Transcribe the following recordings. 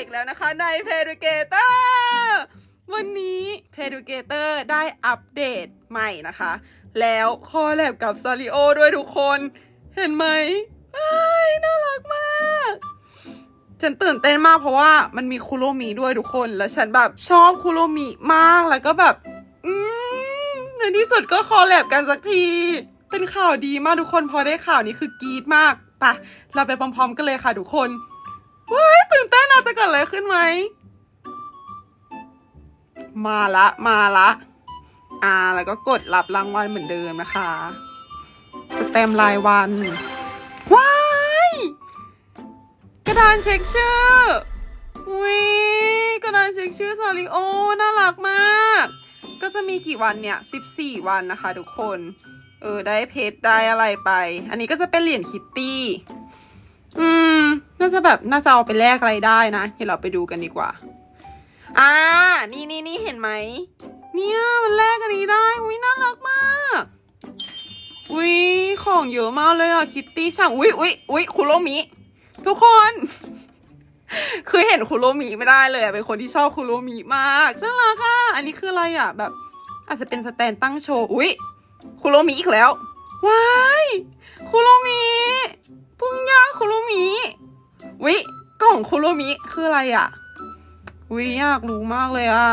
อีกแล้วนะคะในเพดูเกเตอร์วันนี้เพดูเกเตอร์ได้อัปเดตใหม่นะคะ แล้วคอแลบกับซาริโอด้วยทุกคน เห็นไหมเอ้น่ารักมากฉันตื่นเต้นมากเพราะว่ามันมีคุโรมิด้วยทุกคน แล้วฉันแบบชอบคุโรมิมากแล้วก็แบบ อืมในที่สุดก็คอแลบกันสักที เป็นข่าวดีมากทุกคนพอได้ข่าวนี้คือกรี๊ดมากไปะเราไปพร้อมๆกันเลยค่ะทุกคน ว้ายตื่นเต้นนะจะเกิดอะไรขึ้นไหม มาละมาละอ่าแล้วก็กดรับรางวัลเหมือนเดิมนะคะสแตมรายวันว้ายกระดานเช็คชื่อวิกระดานเช็คชื่อซาริโอน่ารักมาก ก็จะมีกี่วันเนี่ย14วันนะคะทุกคน เออได้เพชรได้อะไรไป อันนี้ก็จะเป็นเหรียญคิตตี้ อืม น่าจะแบบน่าจะเอาไปแลกอะไรได้นะเดี๋ยวเราไปดูกันดีกว่า อ่า นี่นี่นี่เห็นไหม เนี่ยมันแลกอันนี้ได้ อุ้ยน่ารักมาก อุ้ยของเยอะมากเลยอะคิตตี้ช่างอุ้ยอุ้ยอุ้ยคุโรมิ ทุกคน คือเห็นคุโรมิไม่ได้เลยอะเป็นคนที่ชอบคุโรมิมากน่ารักอะอันนี้คืออะไรอะแบบ อาจจะเป็นสแตนตั้งโชว์อุ้ยคุโรมิอีกแล้วว้ายคุโรมิ พุ่งยาคุโรมิวิกล่องคุโรมิคืออะไรอะวิอยากรู้มากเลยอะ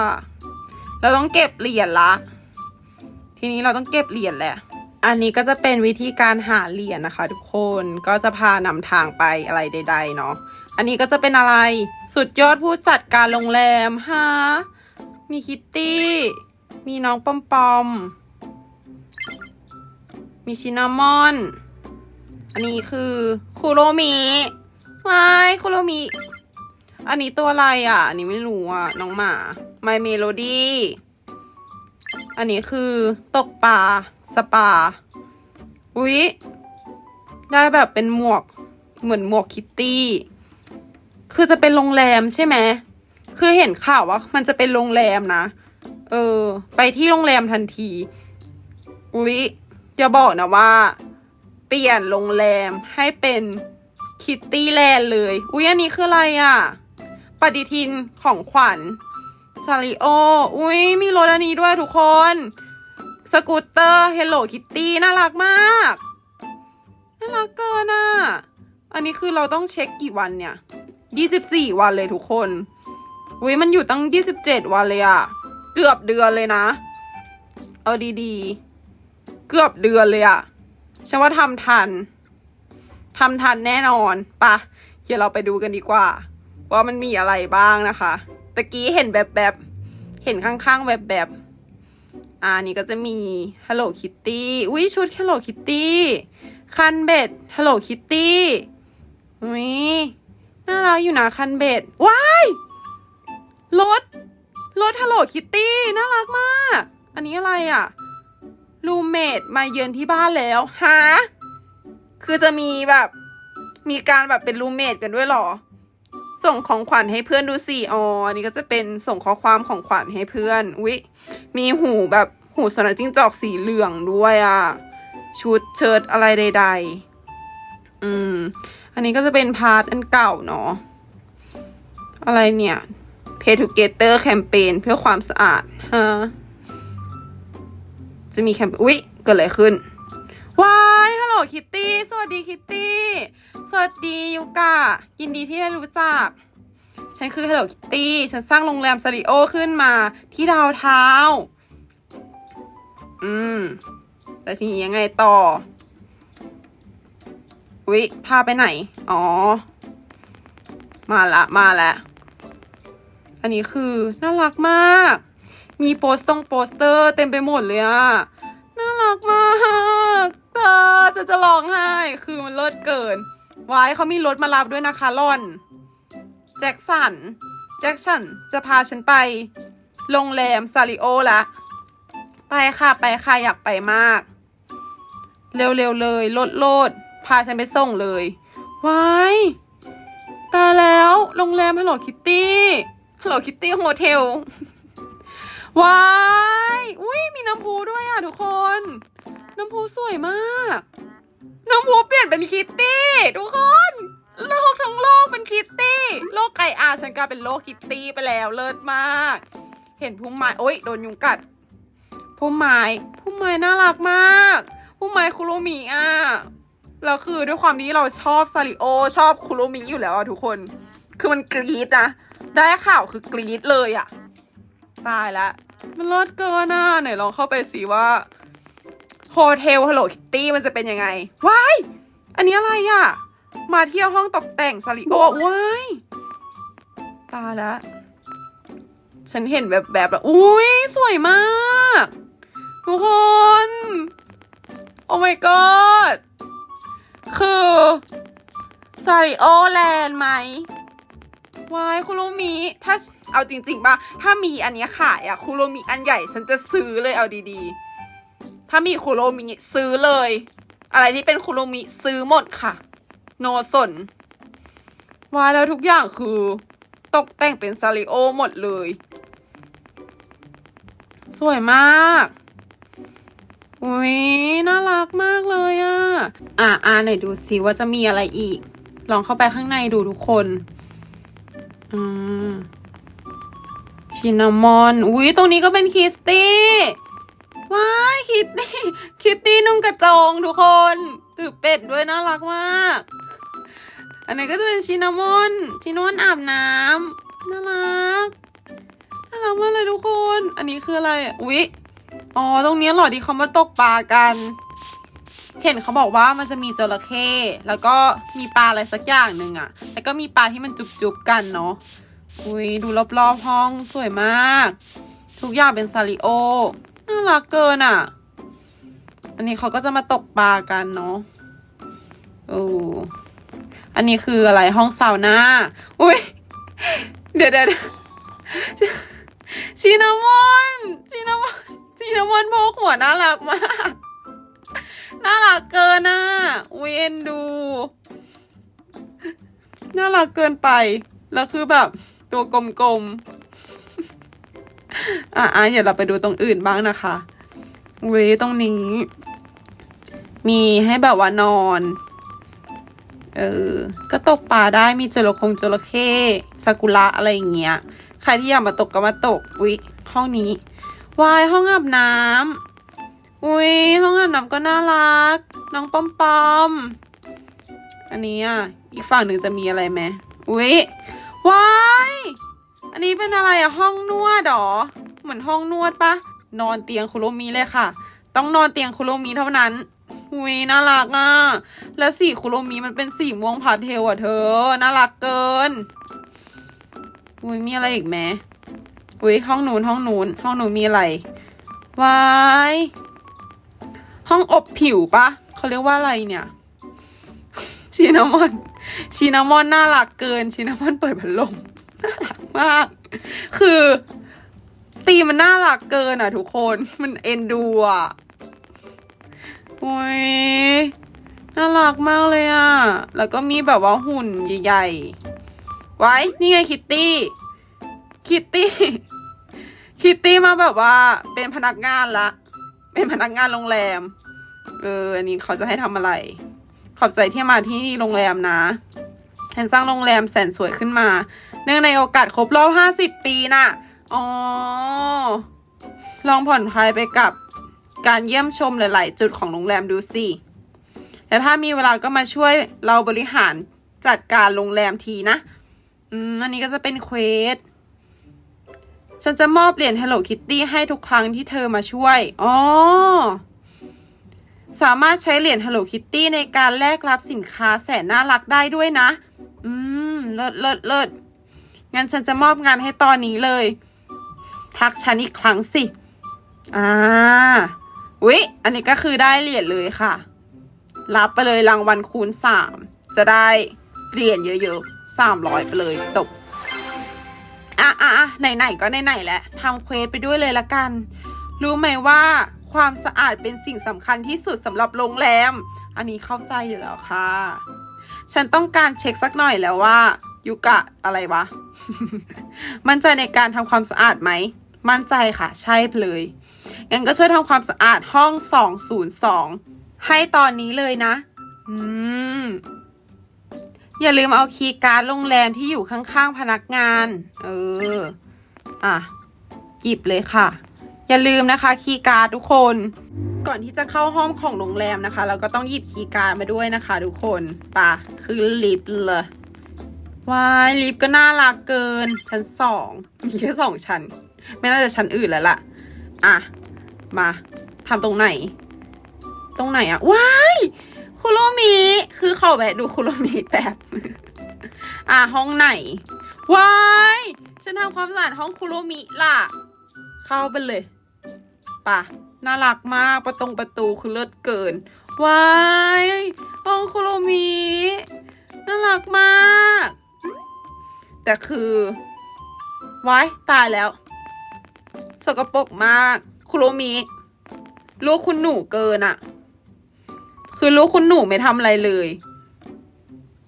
เราต้องเก็บเหรียญละ ทีนี้เราต้องเก็บเหรียญแหละ อันนี้ก็จะเป็นวิธีการหาเหรียญนะคะ ทุกคนก็จะพานำทางไปอะไรใด ๆ เนาะอันนี้ก็จะเป็นอะไรสุดยอดผู้จัดการโรงแรมฮะมีคิตตี้ มีน้องปอมปอมมีชินามอน อันนี้คือคุโรมิไม้คุโรมิ อันนี้ตัวอะไรอะ อันนี้ไม่รู้อะ น้องหมา My Melody อันนี้คือตกปลาสปา อุ๊ย ได้แบบเป็นหมวกเหมือนหมวกคิตตี้ คือจะเป็นโรงแรมใช่ไหม คือเห็นข่าวว่ามันจะเป็นโรงแรมนะ เออ ไปที่โรงแรมทันที อุ๊ย อย่าบอกนะว่า เปลี่ยนโรงแรมให้เป็นคิตตี้แลนด์เลย อุ๊ยอันนี้คืออะไรอะ่ะ ปฏิทินของขวัญซาริโอ อุ๊ยมีรถอันนี้ด้วยทุกคน สกูตเตอร์ Hello Kitty น่ารักมาก น่ารักเกินอะ อันนี้คือเราต้องเช็คกี่วันเนี่ย24วันเลยทุกคน อุ๊ยมันอยู่ตั้ง27วันเลยอะเกือบเดือนเลยนะ เอาดีๆ เกือบเดือนเลยอะ ฉันว่าทำทันทำทันแน่นอนปะเดี๋ยวเราไปดูกันดีกว่า ว่ามันมีอะไรบ้างนะคะตะกี้เห็นแบบแบบเห็นข้างๆแบบแบบอ่านี่ก็จะมี Hello Kitty อุ้ยชุด Hello Kitty คันเบ็ด Hello Kitty อุ้ยน่ารักอยู่นะคันเบ็ดว้ายรถรถ Hello Kitty น่ารักมาก อันนี้อะไรอะ รูเมดมาเยือนที่บ้านแล้วฮะคือจะมีแบบ มีการแบบเป็นรูเมดกันด้วยหรอ ส่งของขวัญให้เพื่อนดูสิอ๋ออันนี้ก็จะเป็นส่งข้อความของขวัญให้เพื่อนอุ๊ยมีหูแบบหูสนจิ้งจอกสีเหลืองด้วยอะชุดเชิ้ตอะไรใด ๆ อืม อันนี้ก็จะเป็นพาร์ทอันเก่าเนาะ อะไรเนี่ย Pay Together แคมเปญเพื่อความสะอาดฮะ จะมีแคมเปญอุ๊ย เกิดอะไรขึ้นว้ายฮัลโหลคิตตี้ สวัสดีคิตตี้ สวัสดียูกะ ยินดีที่ได้รู้จัก ฉันคือฮัลโหลคิตตี้ฉันสร้างโรงแรมซาริโอขึ้นมาที่ดาวเท้า อืม แต่ทีนี้ยังไงต่อ อุ๊ย พาไปไหน อ๋อ มาละ มาละ อันนี้คือ น่ารักมาก มีโปสตรงโปสเตอร์เต็มไปหมดเลยอะน่า รักมากตาจะจะร้องไห้ คือมันเลิศเกินไว้เขามีรถมารับด้วยนะคะล่อน แจ็คสัน แจ็คสันจะพาฉันไป โรงแรมซาริโอละ ไปค่ะไปค่ะอยากไปมาก เร็วๆเลยโลดโลด พาฉันไปส่งเลยว้ายตาแล้วโรงแรมฮัลโหลคิตตี้ฮัลโหลคิตตี้โฮเทล ว้าย อุ้ยมีน้ำพุด้วยอะทุกคน น้ำพุสวยมาก น้ำพุเปลี่ยนเป็นคิตตี้ ทุกคน โลกทั้งโลกเป็นคิตตี้ โลกไก่อาฉันกลายเป็นโลกคิตตี้ไปแล้วเลิศมาก เห็นพุ่มไม้โอ๊ยโดนยุงกัดพุ่มไม้พุ่มไม้น่ารักมากพุ่มไม้คุโรมิอะแล้วคือด้วยความที่เราชอบซาริโอชอบคุโรมิอยู่แล้วอะทุกคน คือมันกรี๊ดนะได้ข่าวคือกรี๊ดเลยอะตายและ มันเลิศเกินอะไหนลองเข้าไปสิว่าโฮเทลฮัลโหลคิตตี้มันจะเป็นยังไงว้ายอันนี้อะไรอะ มาเที่ยวห้องตกแต่งซาริโอว้ายตาละฉันเห็นแบบแบบแล้วอุ้ยสวยมากทุกคน โอ้ my god คือซาริโอแลนด์ไหม วายคุโรมิถ้าเอาจริงๆป่ะถ้ามีอันนี้ขายอะคุโรมิอันใหญ่ฉันจะซื้อเลยเอาดีๆ ถ้ามีคุโรมิซื้อเลย อะไรที่เป็นคุโรมิซื้อหมดค่ะ โนสนวายแล้วทุกอย่างคือ ตกแต่งเป็นซาริโอหมดเลย สวยมากอุ้ยน่ารักมากเลยอะอะอ่าไหนดูสิว่าจะมีอะไรอีก ลองเข้าไปข้างในดูทุกคน ชินามอน อุ้ยตรงนี้ก็เป็นคิสตี้ ว้ายคิตตี้ คิตตี้นุ่งกระจงทุกคน ถือเป็ดด้วยน่ารักมาก อันนี้ก็จะเป็นชินามอน ชินามอนอาบน้ำน่ารัก น่ารักมากเลยทุกคน อันนี้คืออะไร อุ๊ย อ๋อ ตรงนี้หรอที่เขามาตกปลากัน เห็นเขาบอกว่ามันจะมีจระเข้แล้วก็มีปลาอะไรสักอย่างหนึ่งอะแล้วก็มีปลาที่มันจุบๆกันเนาะอุ้ยดูรอบๆห้องสวยมาก ทุกอย่างเป็นซาริโอน่ารักเกินอะอันนี้เขาก็จะมาตกปลากันเนาะโอ้อันนี้คืออะไรห้องซาวน่าอุ้ยเดี๋ยวเดี๋ยวเดี๋ยวชินามอนชินามอนชินามอนพกหัวน่ารักมาก น่ารักเกินอะอุ้ยเอ็นดู น่ารักเกินไป แล้วคือแบบ ตัวกลมๆ อะอะเดี๋ยวเราไปดูตรงอื่นบ้างนะคะเว้ยตรงนี้ มีให้แบบว่านอน เออ ก็ตกปลาได้มีจระคงจระเข้ซากุระอะไรอย่างเงี้ย ใครที่อยากมาตกก็มาตกอุ๊ยห้องนี้วายห้องอาบน้ำ อุ๊ยห้องอาบน้ำก็น่ารัก น้องปอมปอม อันนี้อะ อีกฝั่งหนึ่งจะมีอะไรไหมอุ๊ยวายอันนี้เป็นอะไรอะห้องนวดหรอ เหมือนห้องนวดปะนอนเตียงคุโรมิเลยค่ะ ต้องนอนเตียงคุโรมิเท่านั้นอุ้ยน่ารักอะ แล้วสีคุโรมิมันเป็นสีม่วงพาสเทลอะเธอ น่ารักเกินอุ้ยมีอะไรอีกไหมอุ้ยห้องนู้นห้องนู้นห้องนู้นมีอะไรวาย ห้องอบผิวปะเขาเรียกว่าอะไรเนี่ยชีนามอนชีนามอนน่ารักเกินชีนามอนเปิดพัดลมน่ารักมาก คือตีมันน่ารักเกินอะทุกคนมันเอ็นดูอะโอ้ยน่ารักมากเลยอะ แล้วก็มีแบบว่าหุ่นใหญ่ๆ ไว้ นี่ไงคิตตี้ คิตตี้ คิตตี้มาแบบว่าเป็นพนักงานละ เป็นพนักงานโรงแรม เออ อันนี้เขาจะให้ทำอะไร ขอบใจที่มาที่โรงแรมนะเห็นสร้างโรงแรมแสนสวยขึ้นมา เนื่องในโอกาสครบรอบ 50 ปีน่ะ อ๋อ ลองผ่อนคลายไปกับการเยี่ยมชมหลาย ๆ จุดของโรงแรมดูสิแต่ถ้ามีเวลาก็มาช่วยเราบริหารจัดการโรงแรมทีนะ อืม อันนี้ก็จะเป็นเควส ฉันจะมอบเหรียญ Hello Kitty ให้ทุกครั้งที่เธอมาช่วย อ๋อ สามารถใช้เหรียญ Hello Kitty ในการแลกรับสินค้าแสนน่ารักได้ด้วยนะ อืม เลิศเลิศเลิศงั้นฉันจะมอบงานให้ตอนนี้เลย ทักฉันอีกครั้งสิ อ่าอุ๊ยอันนี้ก็คือได้เหรียญเลยค่ะ รับไปเลยรางวัลคูณสามจะได้เหรียญเยอะๆสามร้อยไปเลยจบ อะอะอะไหนๆก็ไหนๆแหละทำเควสไปด้วยเลยละกัน รู้ไหมว่า ความสะอาดเป็นสิ่งสำคัญที่สุดสำหรับโรงแรม อันนี้เข้าใจอยู่แล้วค่ะ ฉันต้องการเช็คสักหน่อยแล้วว่ายุกะอะไรวะ มั่นใจในการทำความสะอาดไหม มั่นใจค่ะ ใช่เลย งั้นก็ช่วยทำความสะอาดห้อง 202 ให้ตอนนี้เลยนะ อืม อย่าลืมเอาคีย์การ์ดโรงแรมที่อยู่ข้างๆพนักงาน เออ อะหยิบเลยค่ะ อย่าลืมนะคะคีย์การ์ดทุกคน ก่อนที่จะเข้าห้องของโรงแรมนะคะ เราก็ต้องหยิบคีย์การ์ดมาด้วยนะคะ ทุกคนปะคือลิฟต์เลยว้ายลิฟต์ก็น่ารักเกิน ชั้นสองมีแค่สองชั้น ไม่น่าจะชั้นอื่นแล้วล่ะ อะ มาทำตรงไหน ตรงไหนอะว้ายคุโรมิคือเขาแวะดูคุโรมิแป๊บอะห้องไหนว้ายฉันทำความสะอาดห้องคุโรมิล่ะ เข้าไปเลย ปะน่ารักมากประตงประตูคือเลิศเกินว้ายห้องคุโรมิน่ารักมาก แต่คือว้ายตายแล้ว สกปรกมากคุโรมิลูกคุณหนูเกินอะคือลูกคุณหนูไม่ทำอะไรเลย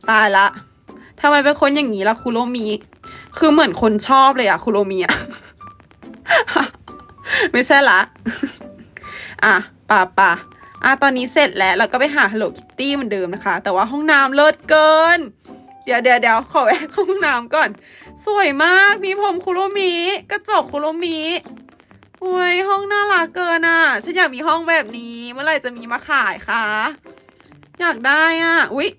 ตายละทำไมเป็นคนอย่างนี้ล่ะคุโรมิ คือเหมือนคนชอบเลยอะคุโรมิอะ ไม่ใช่ละ อะป่าป่าอะตอนนี้เสร็จแล้วเราก็ไปหา Hello Kitty เหมือนเดิมนะคะ แต่ว่าห้องน้ำเลิศเกิน เดี๋ยวเดี๋ยวเดี๋ยวขอแวะห้องน้ำก่อน สวยมาก มีผมคุโรมิ กระจกคุโรมิโอ้ยห้องน่ารักเกินอะ ฉันอยากมีห้องแบบนี้ เมื่อไหร่จะมีมาขายคะ อยากได้อะ อุ๊ย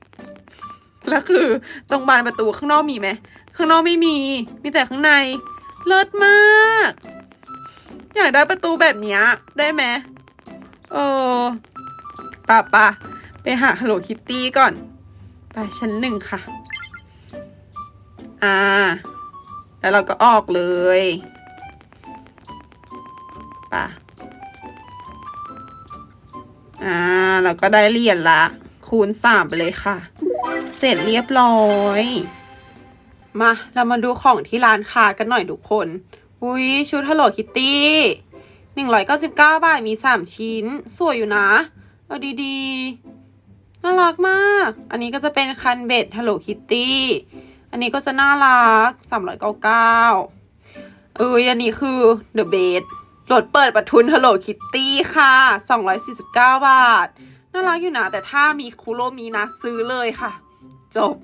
แล้วคือตรงบานประตูข้างนอกมีไหม ข้างนอกไม่มี มีแต่ข้างใน เลิศมาก อยากได้ประตูแบบนี้ได้ไหมเออป่ะป่ะไปหา Hello Kitty ก่อน ไปชั้นหนึ่งค่ะ อ่า แล้วเราก็ออกเลยป่ะอ่า เราก็ได้เหรียญละ คูณสามไปเลยค่ะ เสร็จเรียบร้อย มา เรามาดูของที่ร้านค้ากันหน่อยทุกคน อุ้ยชุด Hello Kitty หนึ่งร้อยเก้าสิบเก้าบาทมีสามชิ้น สวยอยู่นะ เอาดีๆ น่ารักมาก อันนี้ก็จะเป็นคันเบ็ด Hello Kitty อันนี้ก็จะน่ารักสามร้อยเก้าเก้าเอออันนี้คือ The Bed รถเปิดประทุน Hello Kitty ค่ะสองร้อยสี่สิบเก้าบาท น่ารักอยู่นะ แต่ถ้ามีคุโรมีนะซื้อเลยค่ะ จบ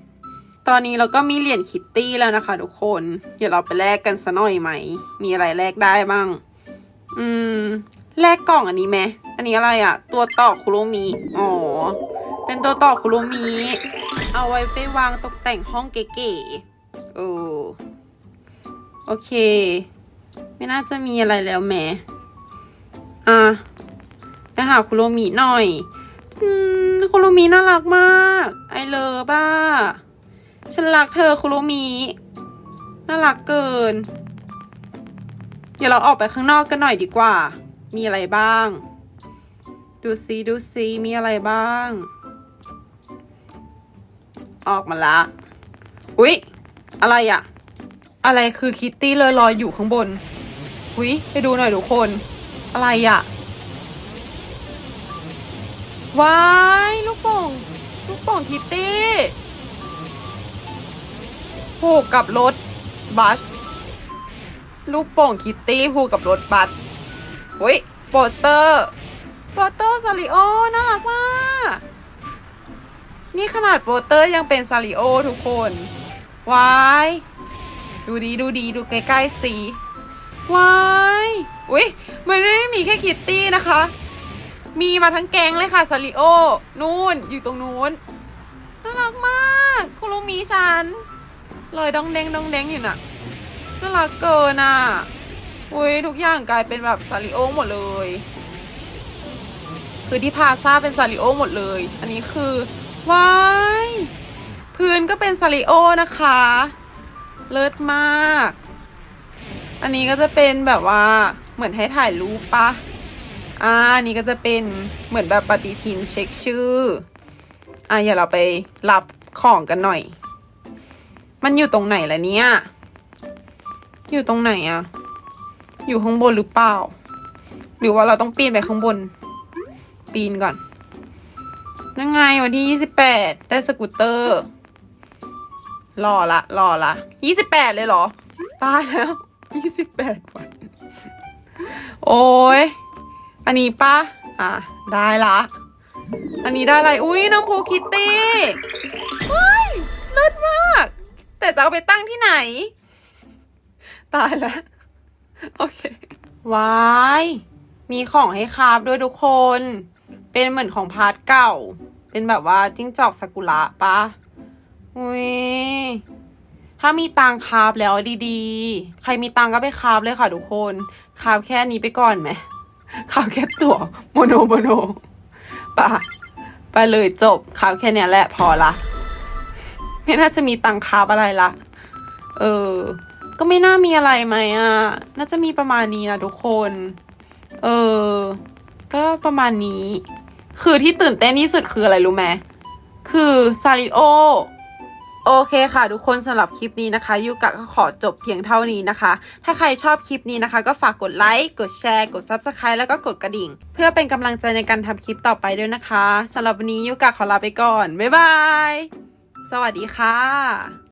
ตอนนี้เราก็มีเหรียญคิตตี้แล้วนะคะ ทุกคน เดี๋ยวเราไปแลกกันซะหน่อยไหม มีอะไรแลกได้บ้าง อืม แลกกล่องอันนี้ไหม อันนี้อะไรอะตัวต่อคุโรมิ อ๋อ เป็นตัวต่อคุโรมิ เอาไว้ไปวางตกแต่งห้องเก๋ๆ เออ โอเค ไม่น่าจะมีอะไรแล้วแหมอะไปหาคุโรมิหน่อย อืม คุโรมิน่ารักมาก ไอเลิบ้า ฉันรักเธอคุโรมิ น่ารักเกิน เดี๋ยวเราออกไปข้างนอกกันหน่อยดีกว่า มีอะไรบ้าง ดูซิดูซิมีอะไรบ้าง ออกมาละ อุ๊ย อะไรอะอะไรคือคิตตี้เลยลอยอยู่ข้างบน อุ๊ย ไปดูหน่อยทุกคน อะไรอะว้าย ลูกโป่ง ลูกโป่งคิตตี้ ผูกกับรถบัสลูกโป่งคิตตี้ผูกกับรถบัสอุ้ยโปสเตอร์โปสเตอร์ซาริโอน่ารักมากนี่ขนาดโปสเตอร์ยังเป็นซาริโอทุกคนว้ายดูดีดูดีดูใกล้ๆสิว้ายอุ้ยมันไม่ได้มีแค่คิตตี้นะคะ มีมาทั้งแกงเลยค่ะซาริโอนู่นอยู่ตรงนู้นน่ารักมากคุโรมีฉัน ลอยดองแดงดองแดงอยู่น่ะน่ารักเกินอะอุ้ยทุกอย่างกลายเป็นแบบซาริโอหมดเลย คือที่พาซาเป็นซาริโอหมดเลย อันนี้คือว้ายพื้นก็เป็นซาริโอนะคะ เลิศมาก อันนี้ก็จะเป็นแบบว่าเหมือนให้ถ่ายรูปปะอ่าอันนี้ก็จะเป็นเหมือนแบบปฏิทินเช็คชื่อ อะอย่าเราไปรับของกันหน่อย มันอยู่ตรงไหนล่ะเนี่ย อยู่ตรงไหนอะอยู่ข้างบนหรือเปล่า หรือว่าเราต้องปีนไปข้างบน ปีนก่อน นั่งไงวันที่ยี่สิบแปดได้สกูตเตอร์รอละรอละยี่สิบแปดเลยเหรอ ตายแล้วยี่สิบแปดวัน โอ้ย อันนี้ปะอะ ได้ละ อันนี้ได้อะไร อุ้ยน้องพูคิตตี้เฮ้ยเลิศมาก เอาไปตั้งที่ไหน ตายแล้ว โอเควายมีของให้คาบด้วยทุกคน เป็นเหมือนของพาร์ทเก่า เป็นแบบว่าจิ้งจอกซากุระปะอุ้ยถ้ามีตังคาบแล้วดีๆ ใครมีตังก็ไปคาบเลยค่ะทุกคนคาบแค่นี้ไปก่อนไหมคาบแค่ตัวโมโนโมโนปะไปเลยจบคาบแค่นี้แหละพอละ ไม่น่าจะมีตังคาบอะไรละ เออ ก็ไม่น่ามีอะไรไหมอะ น่าจะมีประมาณนี้นะทุกคน เออ ก็ประมาณนี้ คือที่ตื่นเต้นที่สุดคืออะไรรู้ไหม คือซาริโอ โอเคค่ะ ทุกคนสำหรับคลิปนี้นะคะยูกะก็ขอจบเพียงเท่านี้นะคะ ถ้าใครชอบคลิปนี้นะคะ ก็ฝากกดไลค์ กดแชร์ กด Subscribe แล้วก็กดกระดิ่ง เพื่อเป็นกำลังใจในการทำคลิปต่อไปด้วยนะคะสำหรับวันนี้ยูกะขอลาไปก่อน บ๊ายบาย สวัสดีค่ะ